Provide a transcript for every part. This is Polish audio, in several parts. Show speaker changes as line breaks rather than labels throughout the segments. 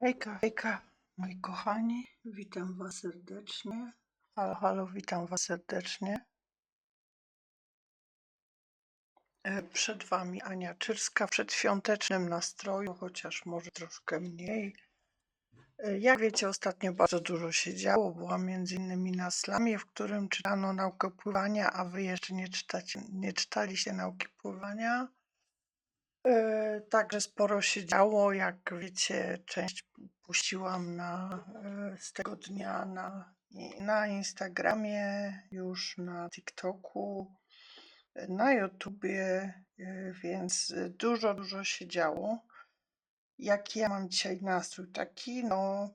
Hejka, hejka, moi kochani, witam Was serdecznie. Halo, halo, witam Was serdecznie. E, Przed Wami Ania Czyrska w przedświątecznym nastroju, chociaż może troszkę mniej. E, Jak wiecie, ostatnio bardzo dużo się działo. Byłam między innymi na slamie, w którym czytano naukę pływania, a Wy jeszcze nie, czytacie, nie czytaliście nauki pływania. E, Także sporo się działo. Jak wiecie, część puściłam na, e, z tego dnia na, na Instagramie, już na TikToku, e, na YouTubie, więc dużo, dużo się działo. Jaki ja mam dzisiaj nastrój? Taki, no,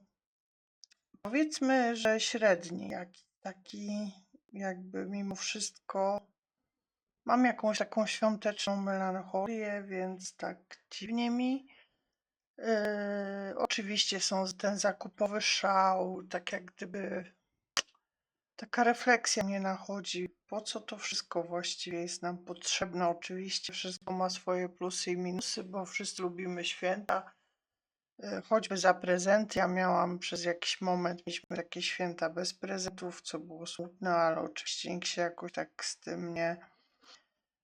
powiedzmy, że średni, jak, taki jakby mimo wszystko Mam jakąś taką świąteczną melancholię, więc tak dziwnie mi. Yy, oczywiście są ten zakupowy szał, tak jak gdyby taka refleksja mnie nachodzi. Po co to wszystko właściwie jest nam potrzebne? Oczywiście wszystko ma swoje plusy i minusy, bo wszyscy lubimy święta. Yy, choćby za prezenty. Ja miałam przez jakiś moment, mieliśmy takie święta bez prezentów, co było smutne, ale oczywiście nikt się jakoś tak z tym nie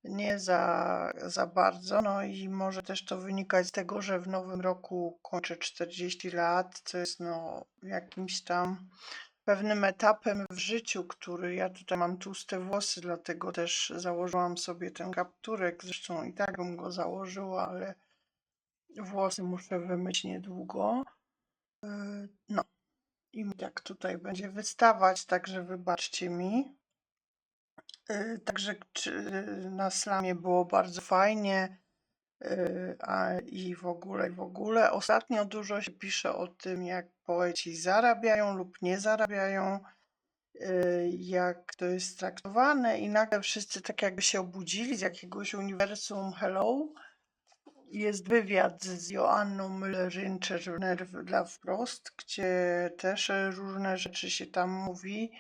nie za, za bardzo. No i może też to wynikać z tego, że w nowym roku kończę 40 lat, co jest no jakimś tam pewnym etapem w życiu, który ja tutaj mam tłuste włosy, dlatego też założyłam sobie ten kapturek. Zresztą i tak bym go założyła, ale włosy muszę wymyć niedługo. Yy, No i tak tutaj będzie wystawać, także wybaczcie mi. Y, Także czy- na slamie było bardzo fajnie. y, A i w ogóle, i w ogóle. Ostatnio dużo się pisze o tym, jak poeci zarabiają lub nie zarabiają, y, jak to jest traktowane, i nagle wszyscy tak jakby się obudzili z jakiegoś uniwersum Hello. Jest wywiad z Joanną Müller-Rynczerner dla Wprost, gdzie też różne rzeczy się tam mówi.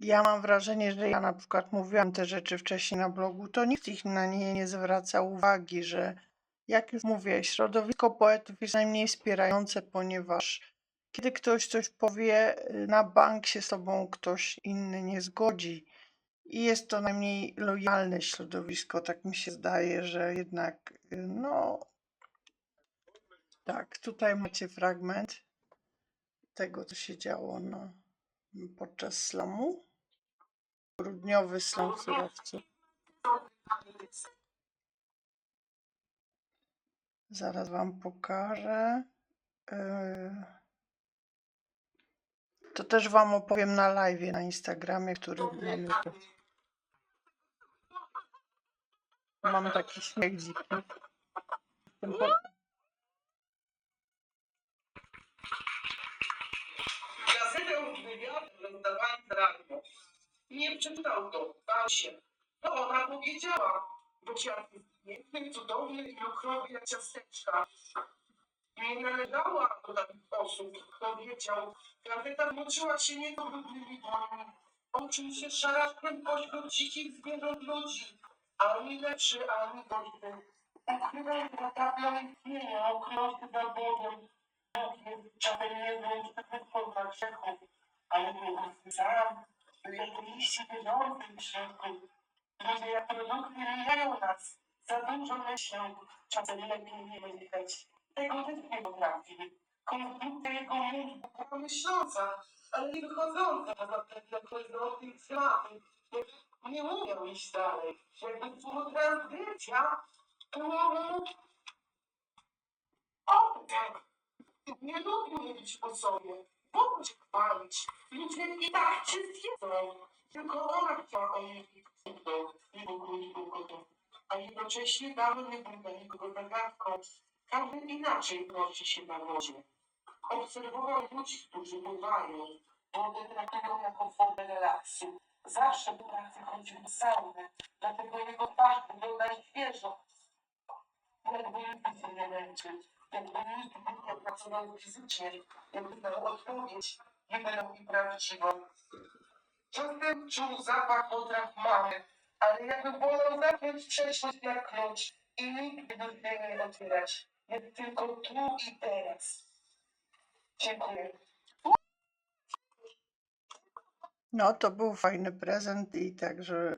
Ja mam wrażenie, że ja na przykład mówiłam te rzeczy wcześniej na blogu, to nikt ich na nie nie zwraca uwagi, że jak już mówię, środowisko poetów jest najmniej wspierające, ponieważ kiedy ktoś coś powie, y, na bank się z tobą ktoś inny nie zgodzi. I jest to najmniej lojalne środowisko, tak mi się zdaje, że jednak, y, no, tak, tutaj macie fragment tego, co się działo no, podczas slamu. Grudniowy slam surowców. Zaraz wam pokażę. Yy, To też wam opowiem na live na Instagramie, który mamy. tu. Mamy taki śmiech dziki.
Gazetę wywiadu darmo. Nie przeczytał to, bał się. To ona powiedziała, bo ciasto jest piękny, cudowny i okrowy jak ciasteczka. Nie nalegała do takich osób, powiedział. Gazeta zmoczyła się jego brudnymi dłońmi. On czuł się szaraczkiem pośród dzikich zwierząt ludzi. Ani lepszy, ani gorszy. Ukrywał za tablą istnienia, okropny za Bogiem. Czasem jedną z tych form grzechu, ale nie sam, liście bieżących w środku. Ludzie jak produkty mijają nas, za dużo myślą, czasem lepiej nie myśleć. Tego też nie potrafi. Konstrukcja jego mózgu myśląca, ale nie wychodząca poza pewne proizrodnych ślady. Nie umiał iść dalej. Jakby było transgresja, to o tak. Nie lubię mówić o sobie. Mogę cię chwalić. Ludzie i tak cię zjedzą. Tylko ona chciała o niej nie było. A jednocześnie dały nie dla nikogo zagadką. Każdy inaczej nosi się na wodzie. Obserwował ludzi, którzy pływają. Wodę traktują jako formę relaksu. Zawsze po pracy chodził do sauny, dlatego jego twarz wygląda świeżo. Jakby się nie męczyć, jakby nigdy nie pracował fizycznie, jakby dał odpowiedź jedyną i prawdziwą. Czasem czuł zapach potraw mamy, ale jakby wolał zamknąć przeszłość na klucz i nigdy do nie otwierać. Jest tylko tu i teraz.
Dziękuję.
No, to był fajny prezent i także y,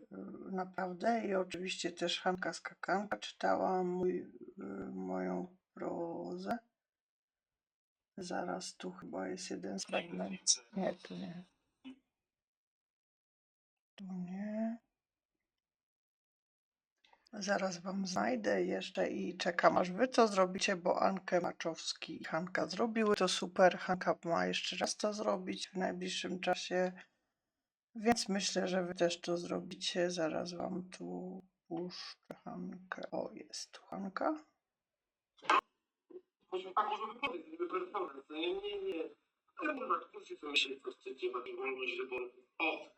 naprawdę. I oczywiście też Hanka Skakanka czytała mój, y, moją prozę. Zaraz tu chyba jest jeden z fragmentów. Nie, tu nie. Tu nie. Zaraz wam znajdę jeszcze i czekam aż wy to zrobicie, bo Ankę Maczowski i Hanka zrobiły to super. Hanka ma jeszcze raz to zrobić w najbliższym czasie. Więc myślę, że wy też to zrobicie. Zaraz wam tu puszczę Hankę. O, jest tu Hanka.
Może tak może wypowiedź, wyprezentować. No nie, nie, nie. Ale można kurczę sobie myśleć, co chcecie, bo wolność wyboru. O!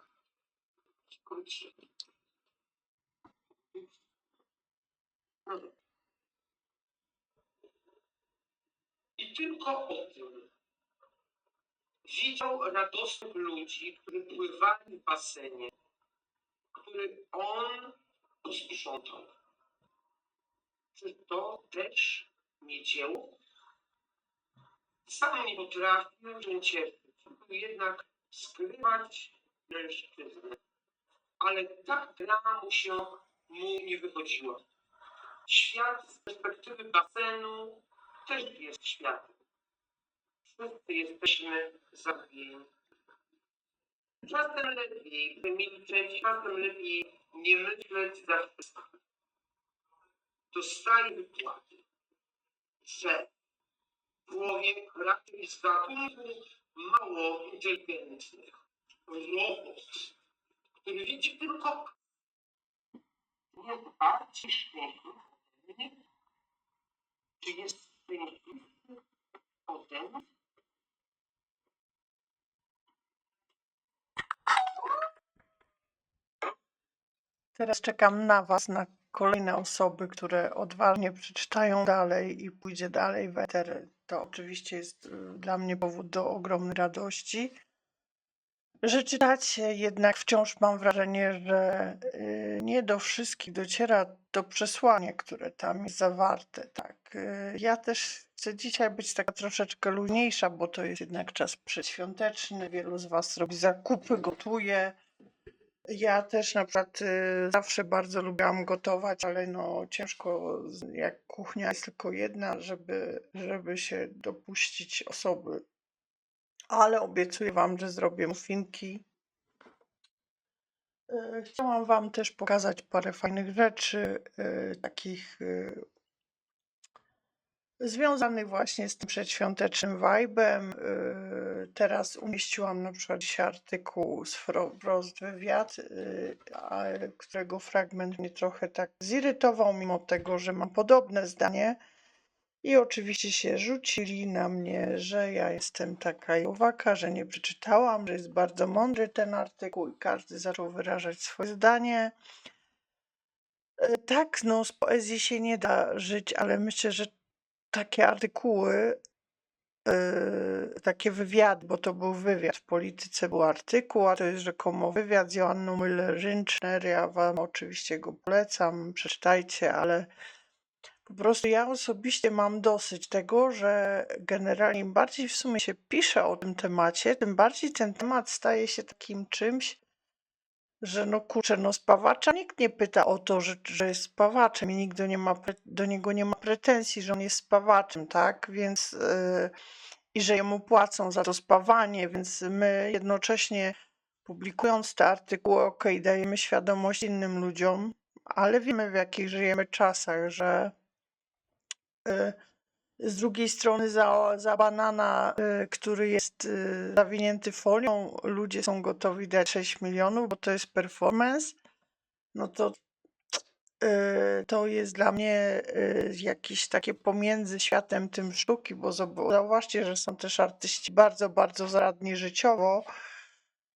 Kurczę. I tylko o tym. Widział radosnych ludzi, którzy pływali w basenie, który on posprzątał. Czy to też nie dzieło? Sam nie potrafił cieszyć, jednak skrywać mężczyznę. Ale tak gra mu się mu nie wychodziła. Świat z perspektywy basenu też jest światem. Wszyscy jesteśmy zagubieni. Czasem lepiej milczeć, czasem lepiej nie myśleć za wszystko. Dostaję wykłady, że człowiek raczej z gatunku mało inteligentnych. Robot, który widzi tylko jest bardziej mnie? Czy jest ode mnie?
Teraz czekam na Was, na kolejne osoby, które odważnie przeczytają dalej i pójdzie dalej w eter. To oczywiście jest y, dla mnie powód do ogromnej radości. Że czytacie, jednak wciąż mam wrażenie, że y, nie do wszystkich dociera to przesłanie, które tam jest zawarte. Tak. Y, Ja też chcę dzisiaj być taka troszeczkę luźniejsza, bo to jest jednak czas przedświąteczny. Wielu z Was robi zakupy, gotuje. Ja też na przykład y, zawsze bardzo lubiłam gotować, ale no ciężko, jak kuchnia jest tylko jedna, żeby, żeby się dopuścić osoby. Ale obiecuję Wam, że zrobię muffinki. Y, Chciałam Wam też pokazać parę fajnych rzeczy, y, takich y, związanych właśnie z tym przedświątecznym vibe'em. Y, Teraz umieściłam na przykład dzisiaj artykuł z Wprost Wywiad, y, którego fragment mnie trochę tak zirytował, mimo tego, że mam podobne zdanie. I oczywiście się rzucili na mnie, że ja jestem taka jowaka, że nie przeczytałam, że jest bardzo mądry ten artykuł i każdy zaczął wyrażać swoje zdanie. E, Tak, no z poezji się nie da żyć, ale myślę, że takie artykuły, e, takie wywiady, bo to był wywiad, w polityce był artykuł, a to jest rzekomo wywiad z Joanną Müller-Rynczner. Ja wam oczywiście go polecam, przeczytajcie, ale po prostu ja osobiście mam dosyć tego, że generalnie im bardziej w sumie się pisze o tym temacie, tym bardziej ten temat staje się takim czymś, że no kurczę, no spawacza nikt nie pyta o to, że, że jest spawaczem i nikt do, nie ma, do niego nie ma pretensji, że on jest spawaczem, tak? Więc yy, i że jemu płacą za to spawanie, więc my jednocześnie publikując te artykuły, ok, dajemy świadomość innym ludziom, ale wiemy w jakich żyjemy czasach, że y, z drugiej strony za, za banana, y, który jest y, zawinięty folią, ludzie są gotowi dać 6 milionów, bo to jest performance, no to y, to jest dla mnie jakieś takie pomiędzy światem tym sztuki, bo zauważcie, że są też artyści bardzo, bardzo zaradni życiowo.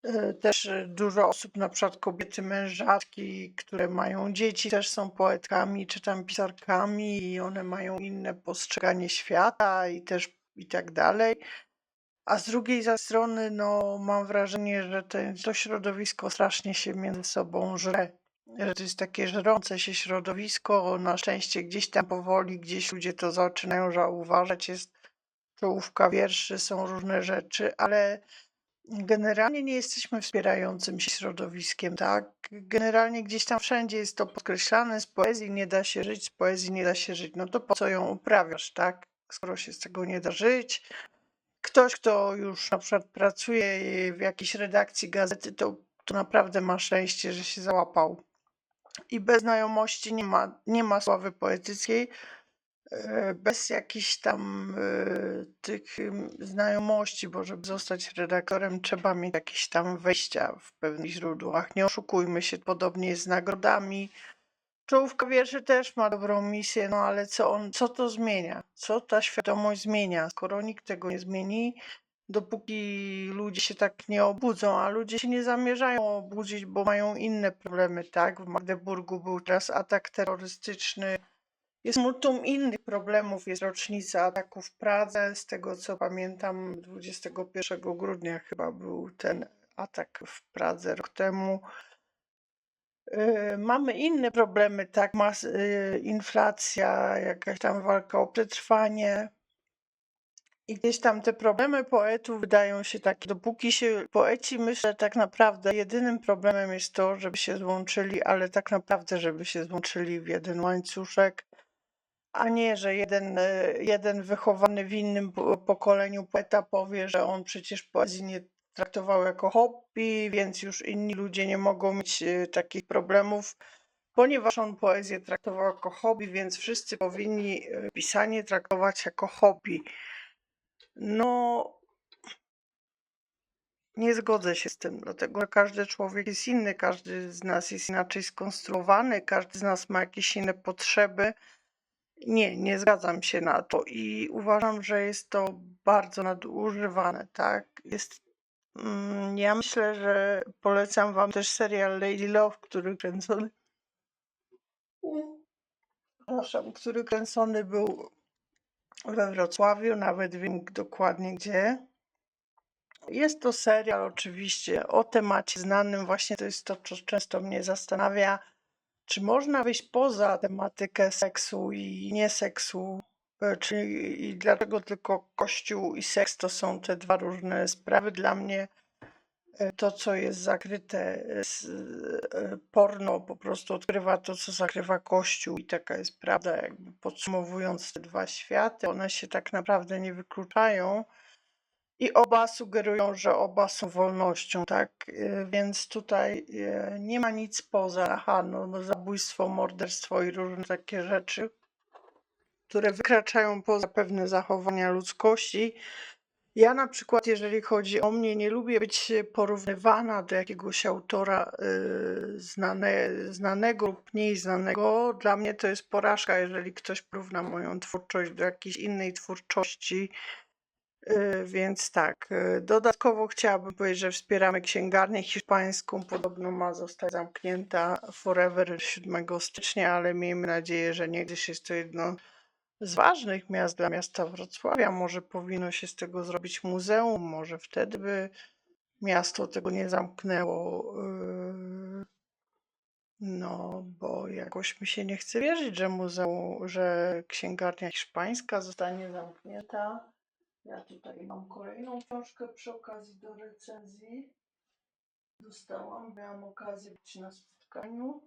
Y, Też dużo osób, na przykład kobiety mężatki, które mają dzieci, też są poetkami czy tam pisarkami i one mają inne postrzeganie świata i też i tak dalej. A z drugiej strony, no, mam wrażenie, że to środowisko strasznie się między sobą żre. Że to jest takie żrące się środowisko. Na szczęście gdzieś tam powoli, gdzieś ludzie to zaczynają zauważać. Jest czołówka wierszy, są różne rzeczy, ale generalnie nie jesteśmy wspierającym się środowiskiem, tak? Generalnie gdzieś tam wszędzie jest to podkreślane, z poezji nie da się żyć, z poezji nie da się żyć. No to po co ją uprawiasz, tak? Skoro się z tego nie da żyć. Ktoś, kto już na przykład pracuje w jakiejś redakcji gazety, to, to naprawdę ma szczęście, że się załapał. I bez znajomości nie ma, nie ma sławy poetyckiej, bez jakichś tam e, tych znajomości, bo żeby zostać redaktorem, trzeba mieć jakieś tam wejścia w pewnych źródłach. Nie oszukujmy się, podobnie z nagrodami. Czołówka wierszy też ma dobrą misję, no ale co, on, co to zmienia? Co ta świadomość zmienia? Skoro nikt tego nie zmieni, dopóki ludzie się tak nie obudzą, a ludzie się nie zamierzają obudzić, bo mają inne problemy, tak? W Magdeburgu był teraz atak terrorystyczny. Jest multum innych problemów. Jest rocznica ataku w Pradze. Z tego co pamiętam, 21 grudnia chyba był ten atak w Pradze rok temu. Yy, Mamy inne problemy, tak? Mas, yy, inflacja, jakaś tam walka o przetrwanie. I gdzieś tam te problemy poetów wydają się takie, dopóki się poeci, myślę, tak naprawdę jedynym problemem jest to, żeby się złączyli, ale tak naprawdę, żeby się złączyli w jeden łańcuszek, a nie, że jeden, e, jeden wychowany w innym po- pokoleniu poeta powie, że on przecież poezji nie traktował jako hobby, więc już inni ludzie nie mogą mieć e, takich problemów. Ponieważ on poezję traktował jako hobby, więc wszyscy powinni e, pisanie traktować jako hobby. No, nie zgodzę się z tym, dlatego że każdy człowiek jest inny, każdy z nas jest inaczej skonstruowany, każdy z nas ma jakieś inne potrzeby. Nie, nie zgadzam się na to i uważam, że jest to bardzo nadużywane, tak? Jest, mm, ja myślę, że polecam wam też serial Lady Love, który kręcony, przepraszam, który kręcony był we Wrocławiu, nawet wiem dokładnie gdzie. Jest to serial oczywiście o temacie znanym, właśnie to jest to, co często mnie zastanawia, czy można wyjść poza tematykę seksu i nieseksu, e, czy i dlaczego tylko kościół i seks to są te dwa różne sprawy. Dla mnie e, to, co jest zakryte e, porno, po prostu odkrywa to, co zakrywa kościół i taka jest prawda, jakby podsumowując te dwa światy, one się tak naprawdę nie wykluczają. I oba sugerują, że oba są wolnością, tak? Y, Więc tutaj y, nie ma nic poza, aha, no, no zabójstwo, morderstwo i różne takie rzeczy, które wykraczają poza pewne zachowania ludzkości. Ja na przykład, jeżeli chodzi o mnie, nie lubię być porównywana do jakiegoś autora y, znane, znanego lub mniej znanego. Dla mnie to jest porażka, jeżeli ktoś porówna moją twórczość do jakiejś innej twórczości. Y, Więc tak, y, dodatkowo chciałabym powiedzieć, że wspieramy księgarnię hiszpańską. Podobno ma zostać zamknięta forever 7 stycznia, ale miejmy nadzieję, że nie, gdyż jest to jedno z ważnych miast dla miasta Wrocławia. Może powinno się z tego zrobić muzeum, może wtedy by miasto tego nie zamknęło. y, No, bo jakoś mi się nie chce wierzyć, że muzeum, że księgarnia hiszpańska zostanie zamknięta. Ja tutaj mam kolejną książkę przy okazji do recenzji. Dostałam, miałam okazję być na spotkaniu.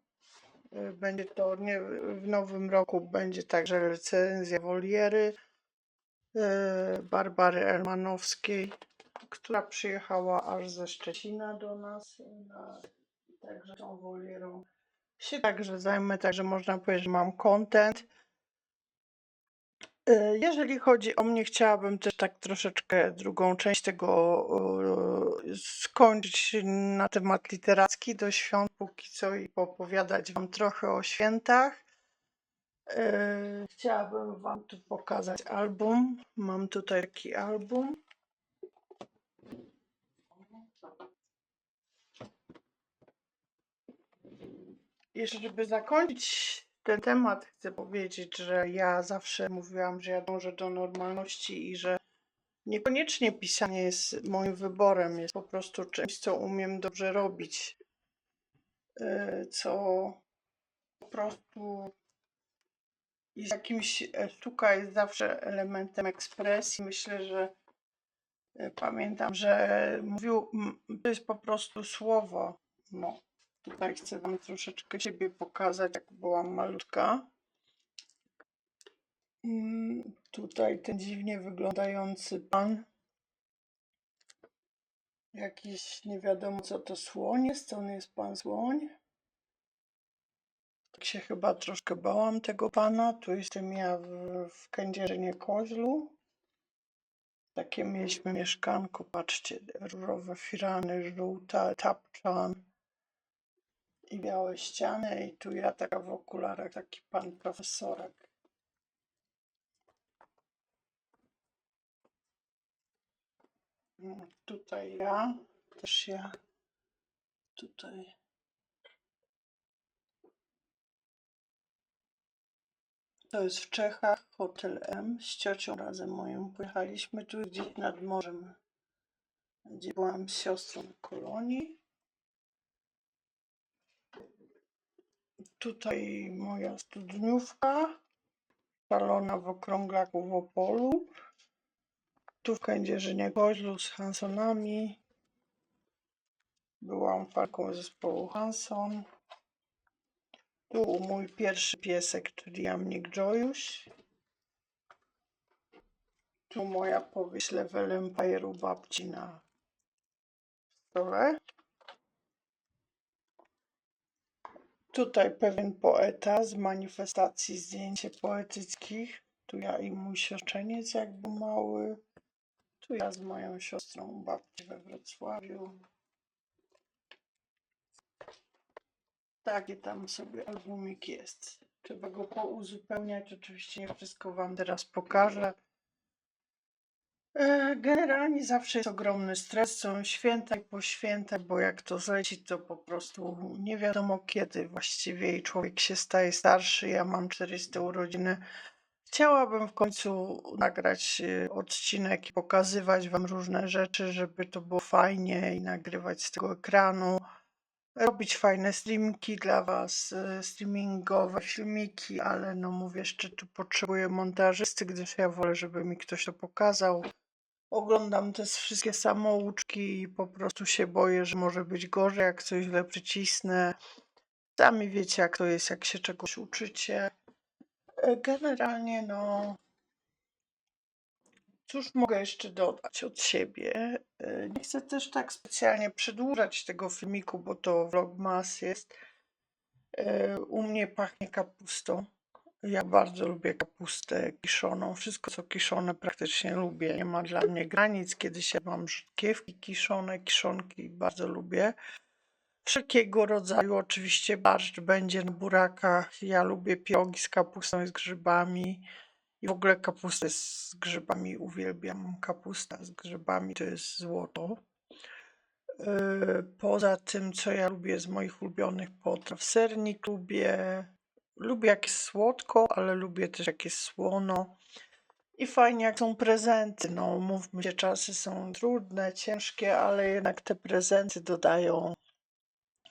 Y, Będzie to nie, w nowym roku będzie także recenzja Woliery y, Barbary Elmanowskiej, która przyjechała aż ze Szczecina do nas. Na, także tą Wolierą się także zajmę, także można powiedzieć, że mam content. E, Jeżeli chodzi o mnie, chciałabym też tak troszeczkę drugą część tego skończyć na temat literacki do świąt póki co i opowiadać Wam trochę o świętach. E, Chciałabym Wam tu pokazać album. Mam tutaj taki album. I żeby zakończyć ten temat, chcę powiedzieć, że ja zawsze mówiłam, że ja dążę do normalności i że niekoniecznie pisanie jest moim wyborem, jest po prostu czymś, co umiem dobrze robić, e, co po prostu z jakimś e, sztuka jest zawsze elementem ekspresji. Myślę, że e, pamiętam, że mówił, to jest po prostu słowo. No, tutaj chcę wam troszeczkę siebie pokazać, jak byłam malutka. Mm, Tutaj ten dziwnie wyglądający pan. Jakiś nie wiadomo co to słoń jest, on jest pan słoń. Tak się chyba troszkę bałam tego pana. Tu jestem ja w, w Kędzierzynie Koźlu. Takie mieliśmy mieszkanko, patrzcie, różowe firany, żółta, tapczan i białe ściany. I tu ja taka w okularach, taki pan profesorek. No, Tutaj ja, też ja, tutaj. To jest w Czechach, hotel M. Z ciocią razem moją pojechaliśmy tu gdzieś nad morzem, gdzie byłam z siostrą kolonii. Tutaj moja studniówka, szalona w okrąglaku w Opolu. Tu w Kędzierzynie Koźlu z Hansonami. Byłam fanką zespołu Hanson. Tu mój pierwszy piesek, czyli jamnik Jojuś. Tu moja powieść Level Empire'u babci na stole. Tutaj pewien poeta z manifestacji zdjęcie poetyckich. Tu ja i mój siostrzeniec jak był mały. Tu ja z moją siostrą babci we Wrocławiu. Taki tam sobie albumik jest. Trzeba go pouzupełniać. Oczywiście nie wszystko Wam teraz pokażę. E, Generalnie zawsze jest ogromny stres, są święta i po świętach, bo jak to zleci, to po prostu nie wiadomo kiedy właściwie i człowiek się staje starszy. Ja mam 400 urodziny. Chciałabym w końcu nagrać e, odcinek i pokazywać Wam różne rzeczy, żeby to było fajnie i nagrywać z tego ekranu. Robić fajne streamki dla Was, e, streamingowe filmiki, ale no mówię, jeszcze tu potrzebuję montażysty, gdyż ja wolę, żeby mi ktoś to pokazał. Oglądam te wszystkie samouczki i po prostu się boję, że może być gorzej, jak coś źle przycisnę. Sami wiecie, jak to jest, jak się czegoś uczycie. E, Generalnie, no. Cóż mogę jeszcze dodać od siebie? E, Nie chcę też tak specjalnie przedłużać tego filmiku, bo to vlogmas jest. E, U mnie pachnie kapustą. Ja bardzo lubię kapustę kiszoną. Wszystko co kiszone praktycznie lubię. Nie ma dla mnie granic. Kiedyś ja mam rzutkiewki kiszone, kiszonki bardzo lubię. Wszelkiego rodzaju oczywiście barszcz będzie na burakach. Ja lubię pierogi z kapustą i z grzybami. I w ogóle kapustę z grzybami uwielbiam. Kapusta z grzybami to jest złoto. Yy, Poza tym, co ja lubię z moich ulubionych potraw, sernik lubię. Lubię jak jest słodko, ale lubię też jak jest słono. I fajnie jak są prezenty. No, mówmy się, czasy są trudne, ciężkie, ale jednak te prezenty dodają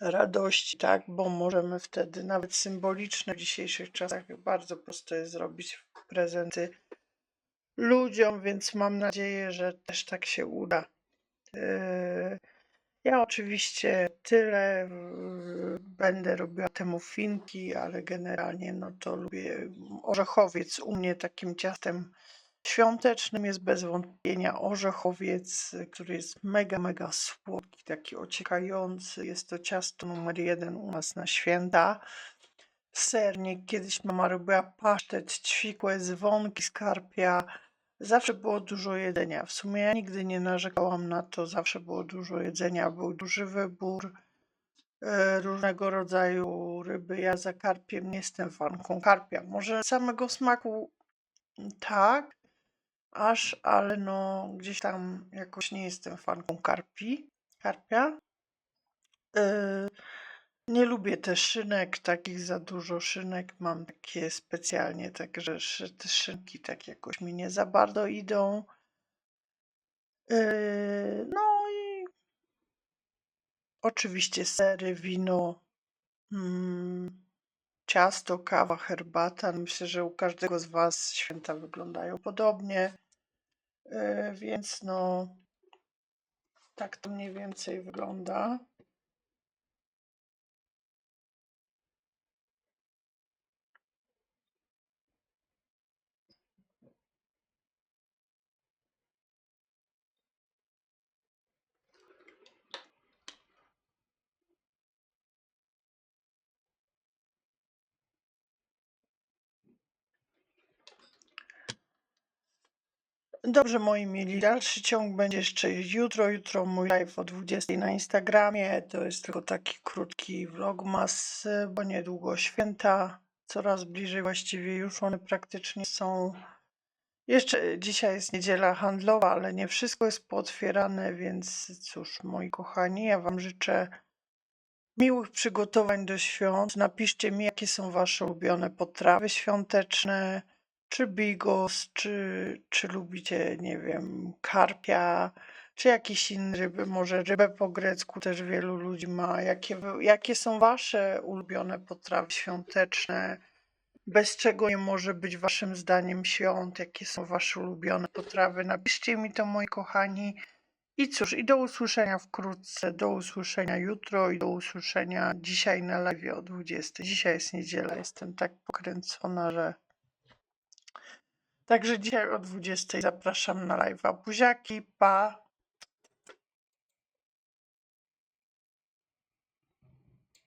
radości, tak? Bo możemy wtedy nawet symboliczne w dzisiejszych czasach bardzo prosto jest zrobić prezenty ludziom, więc mam nadzieję, że też tak się uda. Yy, Ja oczywiście tyle będę robiła temu finki, ale generalnie no to lubię orzechowiec. U mnie takim ciastem świątecznym jest bez wątpienia orzechowiec, który jest mega, mega słodki, taki ociekający. Jest to ciasto numer jeden u nas na święta. Sernik, kiedyś mama robiła pasztet, ćwikłe dzwonki z karpia. Zawsze było dużo jedzenia. W sumie ja nigdy nie narzekałam na to, zawsze było dużo jedzenia, był duży wybór e, różnego rodzaju ryby. Ja za karpiem nie jestem fanką karpia. Może samego smaku tak, aż, ale no gdzieś tam jakoś nie jestem fanką karpi, karpia. E, Nie lubię też szynek, takich za dużo szynek. Mam takie specjalnie, także te szynki tak jakoś mi nie za bardzo idą. Yy, No i oczywiście sery, wino. Mm, ciasto, kawa, herbata. Myślę, że u każdego z Was święta wyglądają podobnie, e, więc no tak to mniej więcej wygląda. Dobrze, moi mili, dalszy ciąg będzie jeszcze jutro. Jutro mój live o 20 na Instagramie. To jest tylko taki krótki vlogmas, bo niedługo święta. Coraz bliżej, właściwie już one praktycznie są. Jeszcze dzisiaj jest niedziela handlowa, ale nie wszystko jest pootwierane, więc cóż, moi kochani, ja Wam życzę miłych przygotowań do świąt. Napiszcie mi, jakie są Wasze ulubione potrawy świąteczne, czy bigos, czy, czy lubicie, nie wiem, karpia, czy jakieś inne ryby, może rybę po grecku też wielu ludzi ma. Jakie, jakie są Wasze ulubione potrawy świąteczne? Bez czego nie może być Waszym zdaniem świąt? Jakie są Wasze ulubione potrawy? Napiszcie mi to, moi kochani. I cóż, i do usłyszenia wkrótce, do usłyszenia jutro i do usłyszenia dzisiaj na live o 20. Dzisiaj jest niedziela, jestem tak pokręcona, że... Także dzisiaj o 20 zapraszam na live. Buziaki, pa!